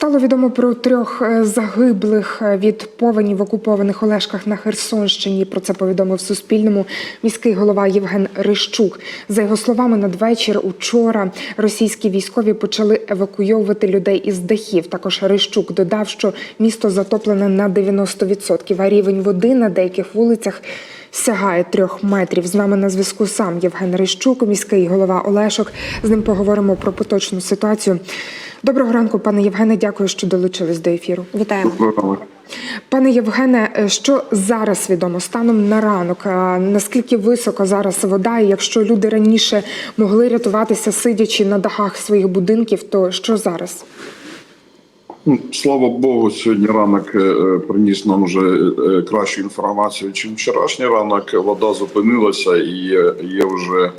Стало відомо про трьох е, загиблих е, від повені в окупованих Олешках на Херсонщині. Про це повідомив Суспільному міський голова Євген Рищук. За його словами, надвечір учора російські військові почали евакуйовувати людей із дахів. Також Рищук додав, що місто затоплене на 90%, а рівень води на деяких вулицях сягає трьох метрів. З нами на зв'язку сам Євген Рищук, міський голова Олешок. З ним поговоримо про поточну ситуацію. Доброго ранку, пане Євгене. Дякую, що долучились до ефіру. Вітаємо. Пане Євгене, що зараз відомо станом на ранок? Наскільки високо зараз вода? І якщо люди раніше могли рятуватися, сидячи на дахах своїх будинків, то що зараз? Ну, Слава Богу, сьогодні ранок е, е, приніс нам вже е, кращу інформацію, ніж вчорашній ранок. Вода зупинилася і є вже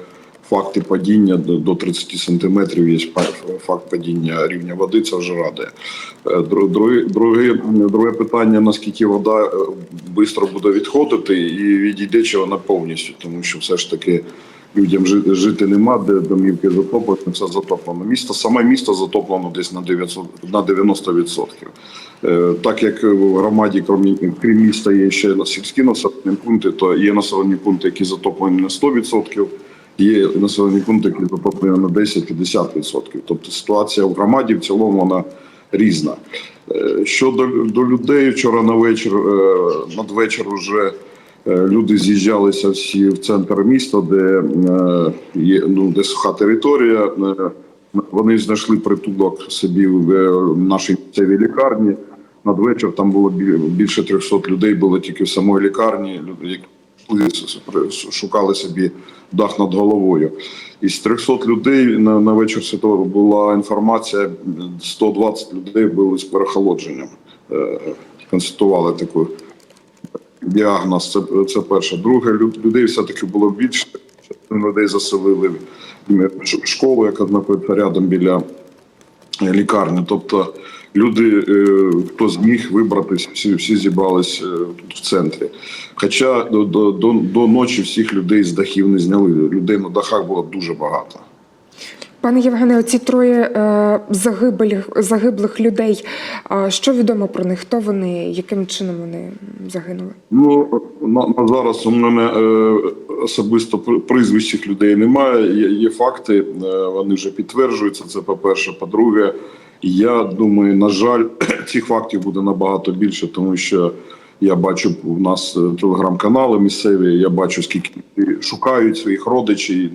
факти падіння до до 30 сантиметрів. Є фа- факт падіння рівня води. Це вже радує. Е, Друге, друге, питання: наскільки вода швидко буде відходити і відійде чи вона повністю, тому що все ж таки. Людям жити, жити нема, де домівки затоплені, все затоплено. Місто, саме місто затоплено десь на 900, на 90%. Е, так як в громаді, крім, крім міста, є ще сільські населені пункти, то є населені пункти, які затоплені на 100%, є населені пункти, які на 10-50%. Тобто ситуація в громаді в цілому вона різна. Е, Щодо до людей, вчора на вечір, е, надвечір вже Е, Люди з'їжджалися всі в центр міста, де є ну, де суха територія. Вони знайшли притулок собі в нашій місцевій лікарні. Надвечір там було більше 300 людей, було тільки в самій лікарні. Люди, шукали собі дах над головою. Із 300 людей на, на вечір святого була інформація, 120 людей були з перехолодженням. Е, Констатували таку діагноз. Це, це перше. Друге, людей все-таки було більше. Людей заселили в школу, яка знаходиться рядом біля лікарні. Тобто люди, е, хто зміг вибратися, всі, всі зібрались е, тут в центрі. Хоча до, до, до, до ночі всіх людей з дахів не зняли. Людей на дахах було дуже багато. Пане Євгене, оці троє е, загиблих, загиблих людей. Що відомо про них? Хто вони? Яким чином вони загинули? Ну на, на зараз у мене е, особисто прізвищ цих людей немає. Є, є факти, е, вони вже підтверджуються. Це по-перше. По-друге, я думаю, на жаль, цих фактів буде набагато більше, тому що я бачу у нас е, телеграм-канали місцеві. Я бачу, скільки шукають своїх родичів.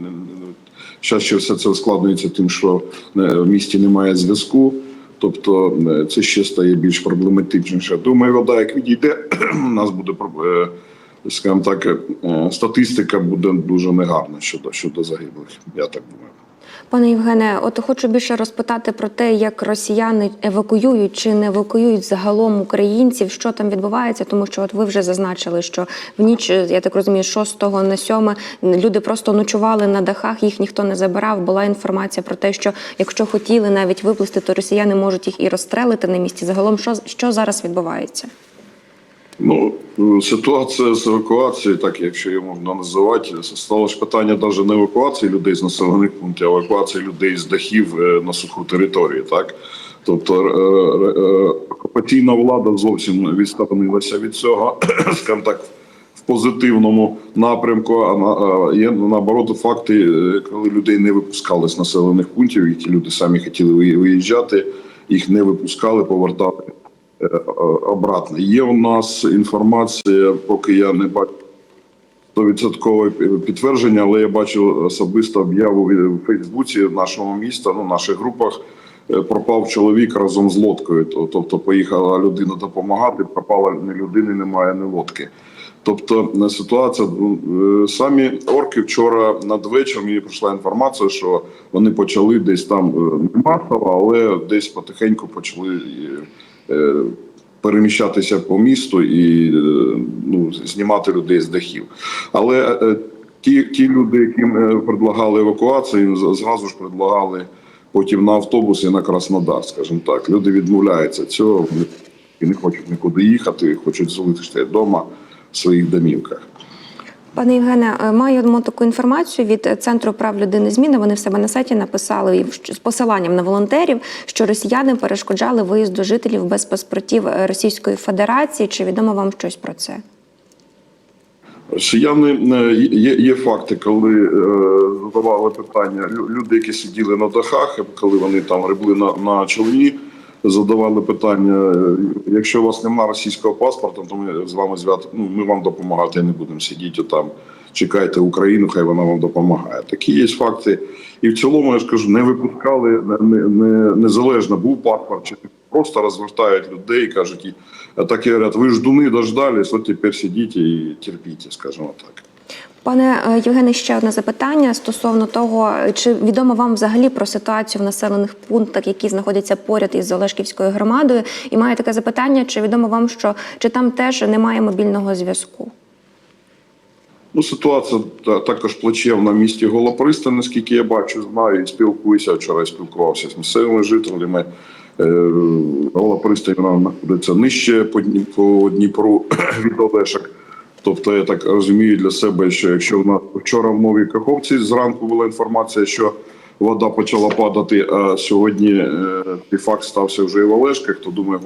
Зараз ще все це ускладнюється тим, що е, в місті немає зв'язку. Тобто е, це ще стає більш проблематичніше. Думаю, вода як відійде, у нас буде е, скажімо так, е, статистика буде дуже негарна щодо щодо загиблих. Я так думаю. Пане Євгене, от хочу більше розпитати про те, як росіяни евакуюють чи не евакуюють загалом українців, що там відбувається, тому що от ви вже зазначили, що в ніч, я так розумію, з 6 на 7 люди просто ночували на дахах, їх ніхто не забирав. Була інформація про те, що якщо хотіли навіть виплисти, то росіяни можуть їх і розстрелити на місці. Загалом, що, що зараз відбувається? Ну, ситуація з евакуацією, так якщо її можна називати, стало ж питання навіть не евакуації людей з населених пунктів, а евакуації людей з дахів е, на суху територію. Так? Тобто е, е, окупаційна влада зовсім відсторонилася від цього, скажімо так, в позитивному напрямку. А на є наоборот факти, коли людей не випускали з населених пунктів, які люди самі хотіли виї- виїжджати, їх не випускали, повертали обратно. Є у нас інформація, поки я не бачу. 100% підтвердження, але я бачу особисто об'яву в Фейсбуці нашого міста, ну, наших групах. е, Пропав чоловік разом з лодкою. Тобто поїхала людина допомагати, пропала ні людини, немає ні лодки. Тобто е, ситуація ну, е, самі орки вчора надвечір мені прийшла інформація, що вони почали десь там е, не масово, але десь потихеньку почали е, е, переміщатися по місту і е, ну, знімати людей з дахів. Але е, ті, ті люди, яким е, предлагали евакуацію, зразу ж предлагали потім на автобус і на Краснодар, скажімо так. Люди відмовляються цього, і не хочуть нікуди їхати, хочуть залишитися вдома в своїх домівках. Пане Євгене, е, маємо таку інформацію від Центру прав людини зміни. Вони в себе на сайті написали з посиланням на волонтерів, що росіяни перешкоджали виїзду жителів без паспортів е, Російської Федерації. Чи відомо вам щось про це? Росіяни е, є, є факти, коли е, задавали питання люди, які сиділи на дахах, коли вони там гребли на, на човні, задавали питання: е, якщо у вас немає російського паспорта, то ми з вами зв'ят... ну, ми вам допомагати не будемо сидіти там. Чекайте Україну, хай вона вам допомагає. Такі є факти. І в цілому я ж кажу, не випускали не, не, незалежно був паспорт, чи просто розвертають людей і кажуть, так і говорять, ви ждуни дождались, от тепер сидіть і терпіть, скажімо так. Пане е, Євгене, ще одне запитання стосовно того, чи відомо вам взагалі про ситуацію в населених пунктах, які знаходяться поряд із Олешківською громадою, і маю таке запитання: чи відомо вам, що чи там теж немає мобільного зв'язку? Ну, ситуація також плачевна в місті Голоприста, наскільки я бачу, знаю і спілкуюся. Вчора спілкувався з місцевими жителями. Е, Голоприста вона знаходиться нижче по Дніпру від Олешок. Тобто я так розумію для себе, що якщо в нас вчора в Новій Каховці зранку була інформація, що вода почала падати, а сьогодні е, факт стався вже і в Олешках, то думаю,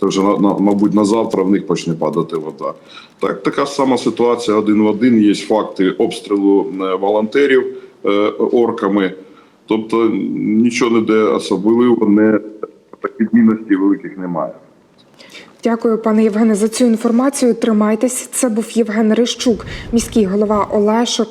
це вже на, на мабуть на завтра в них почне падати вода. Так, така сама ситуація один в один. Є факти обстрілу волонтерів е, орками. Тобто нічого ніде особливо не відмінностей великих немає. Дякую, пане Євгене, за цю інформацію. Тримайтесь. Це був Євген Рищук, міський голова Олешок.